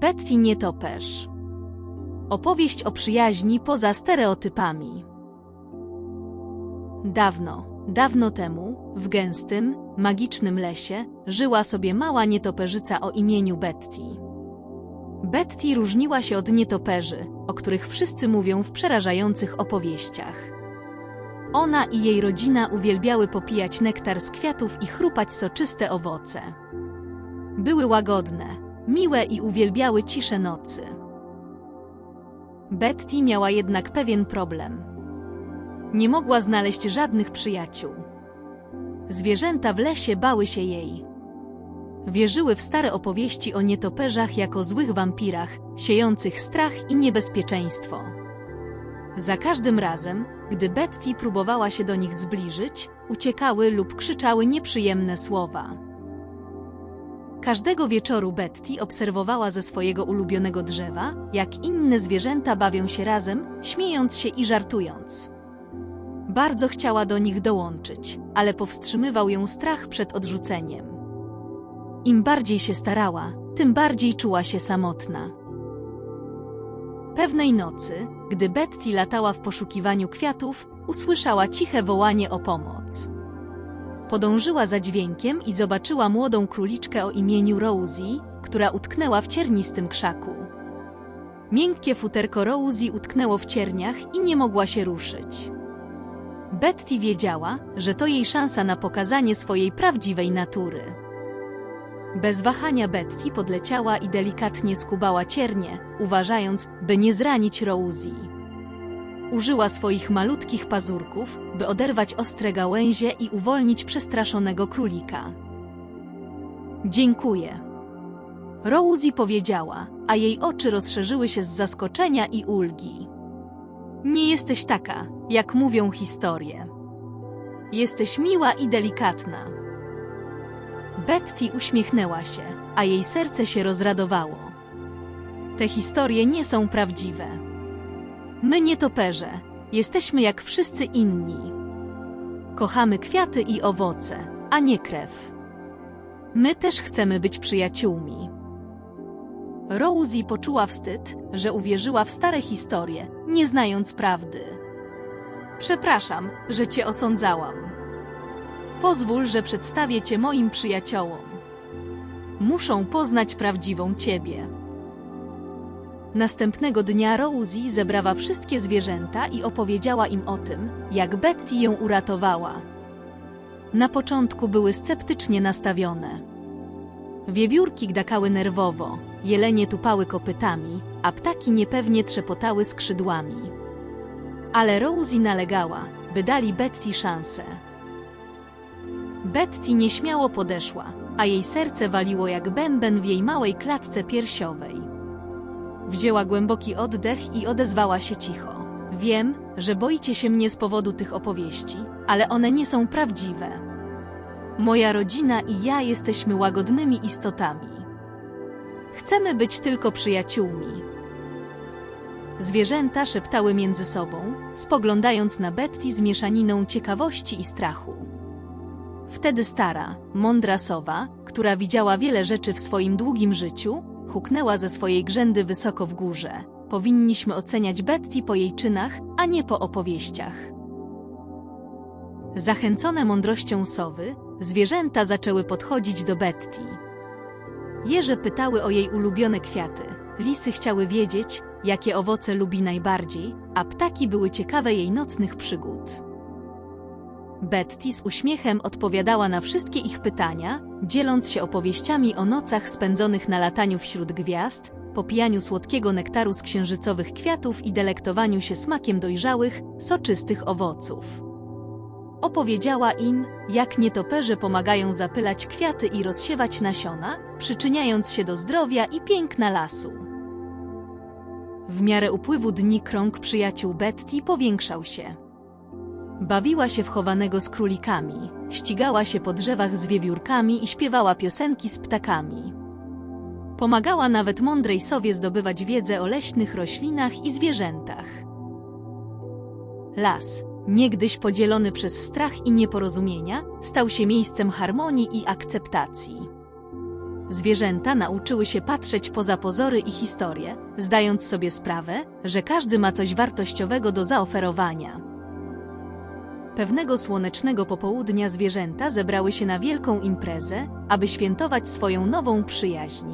Betty Nietoperz. Opowieść o przyjaźni poza stereotypami. Dawno, dawno temu, w gęstym, magicznym lesie, żyła sobie mała nietoperzyca o imieniu Betty. Betty różniła się od nietoperzy, o których wszyscy mówią w przerażających opowieściach. Ona i jej rodzina uwielbiały popijać nektar z kwiatów i chrupać soczyste owoce. Były łagodne, miłe i uwielbiały ciszę nocy. Betty miała jednak pewien problem. Nie mogła znaleźć żadnych przyjaciół. Zwierzęta w lesie bały się jej. Wierzyły w stare opowieści o nietoperzach jako złych wampirach, siejących strach i niebezpieczeństwo. Za każdym razem, gdy Betty próbowała się do nich zbliżyć, uciekały lub krzyczały nieprzyjemne słowa. Każdego wieczoru Betty obserwowała ze swojego ulubionego drzewa, jak inne zwierzęta bawią się razem, śmiejąc się i żartując. Bardzo chciała do nich dołączyć, ale powstrzymywał ją strach przed odrzuceniem. Im bardziej się starała, tym bardziej czuła się samotna. Pewnej nocy, gdy Betty latała w poszukiwaniu kwiatów, usłyszała ciche wołanie o pomoc. Podążyła za dźwiękiem i zobaczyła młodą króliczkę o imieniu Rosie, która utknęła w ciernistym krzaku. Miękkie futerko Rosie utknęło w cierniach i nie mogła się ruszyć. Betty wiedziała, że to jej szansa na pokazanie swojej prawdziwej natury. Bez wahania Betty podleciała i delikatnie skubała ciernie, uważając, by nie zranić Rosie. Użyła swoich malutkich pazurków, by oderwać ostre gałęzie i uwolnić przestraszonego królika. Dziękuję. Rosie powiedziała, a jej oczy rozszerzyły się z zaskoczenia i ulgi. Nie jesteś taka, jak mówią historie. Jesteś miła i delikatna. Betty uśmiechnęła się, a jej serce się rozradowało. Te historie nie są prawdziwe. My nietoperze, jesteśmy jak wszyscy inni. Kochamy kwiaty i owoce, a nie krew. My też chcemy być przyjaciółmi. Rosie poczuła wstyd, że uwierzyła w stare historie, nie znając prawdy. Przepraszam, że cię osądzałam. Pozwól, że przedstawię cię moim przyjaciołom. Muszą poznać prawdziwą ciebie. Następnego dnia Rosie zebrała wszystkie zwierzęta i opowiedziała im o tym, jak Betty ją uratowała. Na początku były sceptycznie nastawione. Wiewiórki gdakały nerwowo, jelenie tupały kopytami, a ptaki niepewnie trzepotały skrzydłami. Ale Rosie nalegała, by dali Betty szansę. Betty nieśmiało podeszła, a jej serce waliło jak bęben w jej małej klatce piersiowej. Wzięła głęboki oddech i odezwała się cicho. Wiem, że boicie się mnie z powodu tych opowieści, ale one nie są prawdziwe. Moja rodzina i ja jesteśmy łagodnymi istotami. Chcemy być tylko przyjaciółmi. Zwierzęta szeptały między sobą, spoglądając na Betty z mieszaniną ciekawości i strachu. Wtedy stara, mądra sowa, która widziała wiele rzeczy w swoim długim życiu, huknęła ze swojej grzędy wysoko w górze. Powinniśmy oceniać Betty po jej czynach, a nie po opowieściach. Zachęcone mądrością sowy, zwierzęta zaczęły podchodzić do Betty. Jeże pytały o jej ulubione kwiaty, lisy chciały wiedzieć, jakie owoce lubi najbardziej, a ptaki były ciekawe jej nocnych przygód. Betty z uśmiechem odpowiadała na wszystkie ich pytania, dzieląc się opowieściami o nocach spędzonych na lataniu wśród gwiazd, popijaniu słodkiego nektaru z księżycowych kwiatów i delektowaniu się smakiem dojrzałych, soczystych owoców. Opowiedziała im, jak nietoperze pomagają zapylać kwiaty i rozsiewać nasiona, przyczyniając się do zdrowia i piękna lasu. W miarę upływu dni krąg przyjaciół Betty powiększał się. Bawiła się w chowanego z królikami, ścigała się po drzewach z wiewiórkami i śpiewała piosenki z ptakami. Pomagała nawet mądrej sowie zdobywać wiedzę o leśnych roślinach i zwierzętach. Las, niegdyś podzielony przez strach i nieporozumienia, stał się miejscem harmonii i akceptacji. zwierzęta nauczyły się patrzeć poza pozory i historie, zdając sobie sprawę, że każdy ma coś wartościowego do zaoferowania. Pewnego słonecznego popołudnia zwierzęta zebrały się na wielką imprezę, aby świętować swoją nową przyjaźń.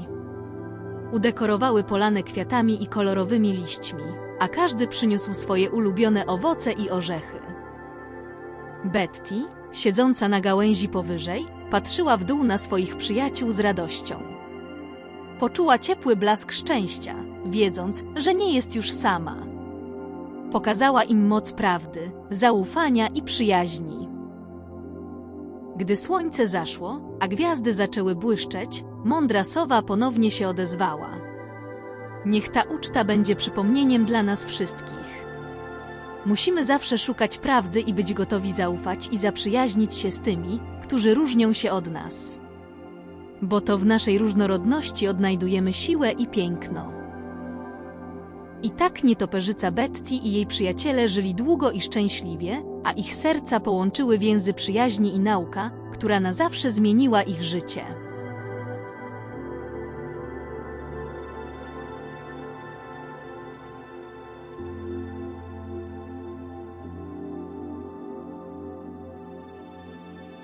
Udekorowały polanę kwiatami i kolorowymi liśćmi, a każdy przyniósł swoje ulubione owoce i orzechy. Betty, siedząca na gałęzi powyżej, patrzyła w dół na swoich przyjaciół z radością. Poczuła ciepły blask szczęścia, wiedząc, że nie jest już sama. Pokazała im moc prawdy, zaufania i przyjaźni. Gdy słońce zaszło, a gwiazdy zaczęły błyszczeć, mądra sowa ponownie się odezwała. Niech ta uczta będzie przypomnieniem dla nas wszystkich. Musimy zawsze szukać prawdy i być gotowi zaufać i zaprzyjaźnić się z tymi, którzy różnią się od nas. Bo to w naszej różnorodności odnajdujemy siłę i piękno. I tak nietoperzyca Betty i jej przyjaciele żyli długo i szczęśliwie, a ich serca połączyły więzy przyjaźni i nauka, która na zawsze zmieniła ich życie.